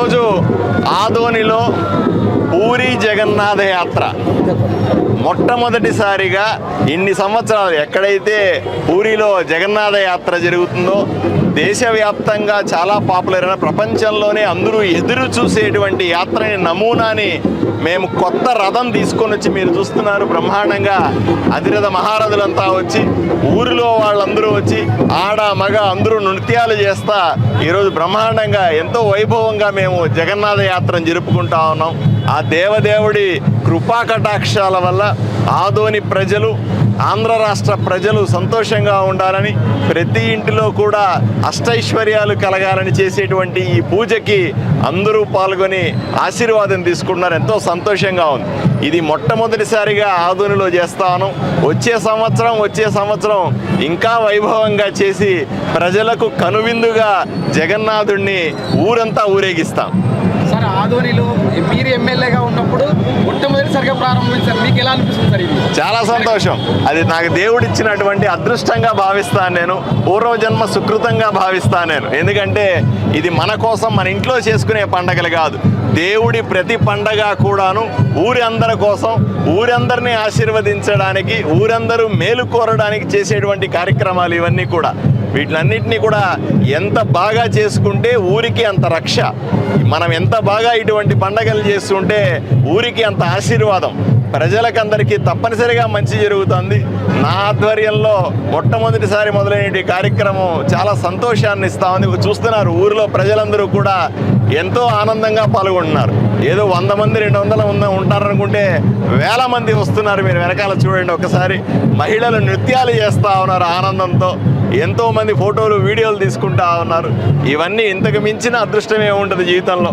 ఈరోజు ఆదోనిలో పూరి జగన్నాథ యాత్ర. మొట్టమొదటిసారిగా ఇన్ని సంవత్సరాలు ఎక్కడైతే పూరిలో జగన్నాథ యాత్ర జరుగుతుందో దేశవ్యాప్తంగా చాలా పాపులర్ అయిన ప్రపంచంలోనే అందరూ ఎదురు చూసేటువంటి యాత్రని నమూనాని మేము కొత్త రథం తీసుకొని వచ్చి మీరు చూస్తున్నారు. బ్రహ్మాండంగా అధిరథ మహారథులంతా వచ్చి ఊరిలో వాళ్ళందరూ వచ్చి ఆడ మగ అందరూ నృత్యాలు చేస్తా ఈరోజు బ్రహ్మాండంగా ఎంతో వైభవంగా మేము జగన్నాథ యాత్రను జరుపుకుంటా ఉన్నాం. ఆ దేవదేవుడి కృపా కటాక్షాల వల్ల ఆదోని ప్రజలు ఆంధ్ర రాష్ట్ర ప్రజలు సంతోషంగా ఉండాలని ప్రతి ఇంటిలో కూడా అష్టైశ్వర్యాలు కలగాలని చేసేటువంటి ఈ పూజకి అందరూ పాల్గొని ఆశీర్వాదం తీసుకుంటున్నారు. ఎంతో సంతోషంగా ఉంది. ఇది మొట్టమొదటిసారిగా ఆదోనిలో చేస్తాను. వచ్చే సంవత్సరం వచ్చే సంవత్సరం ఇంకా వైభవంగా చేసి ప్రజలకు కనువిందుగా జగన్నాథుణ్ణి ఊరంతా ఊరేగిస్తాం. సార్ ఆదోనిలో మీరు ఎమ్మెల్యేగా ఉన్నప్పుడు మొట్టమొదటిసారిగా ప్రారంభించారు మీకు ఎలా అనిపిస్తుంది సార్ ఇది? చాలా సంతోషం. అది నాకు దేవుడిచ్చినటువంటి అదృష్టంగా భావిస్తాను నేను. పూర్వజన్మ సుకృతంగా భావిస్తాను నేను. ఎందుకంటే ఇది మన కోసం మన ఇంట్లో చేసుకునే పండగలు కాదు. దేవుడి ప్రతి పండగ కూడాను ఊరి అందరి కోసం ఊరందరినీ ఆశీర్వదించడానికి ఊరందరూ మేలు కోరడానికి చేసేటువంటి కార్యక్రమాలు ఇవన్నీ కూడా. వీటిలన్నింటినీ కూడా ఎంత బాగా చేసుకుంటే ఊరికి అంత రక్ష. మనం ఎంత బాగా ఇటువంటి పండగలు చేస్తుంటే ఊరికి అంత ఆశీర్వాదం. ప్రజలకందరికీ తప్పనిసరిగా మంచి జరుగుతుంది. నా ఆధ్వర్యంలో మొట్టమొదటిసారి మొదలైన కార్యక్రమం చాలా సంతోషాన్ని ఇస్తా ఉంది. చూస్తున్నారు ఊరిలో ప్రజలందరూ కూడా ఎంతో ఆనందంగా పాల్గొంటున్నారు. ఏదో వంద మంది రెండు వందల ఉన్న ఉంటారనుకుంటే వేల మంది వస్తున్నారు. మీరు వెనకాల చూడండి ఒకసారి మహిళలు నృత్యాలు చేస్తూ ఉన్నారు ఆనందంతో. ఎంతోమంది ఫోటోలు వీడియోలు తీసుకుంటా ఉన్నారు. ఇవన్నీ ఇంతకు మించిన అదృష్టమే ఉంటుంది జీవితంలో.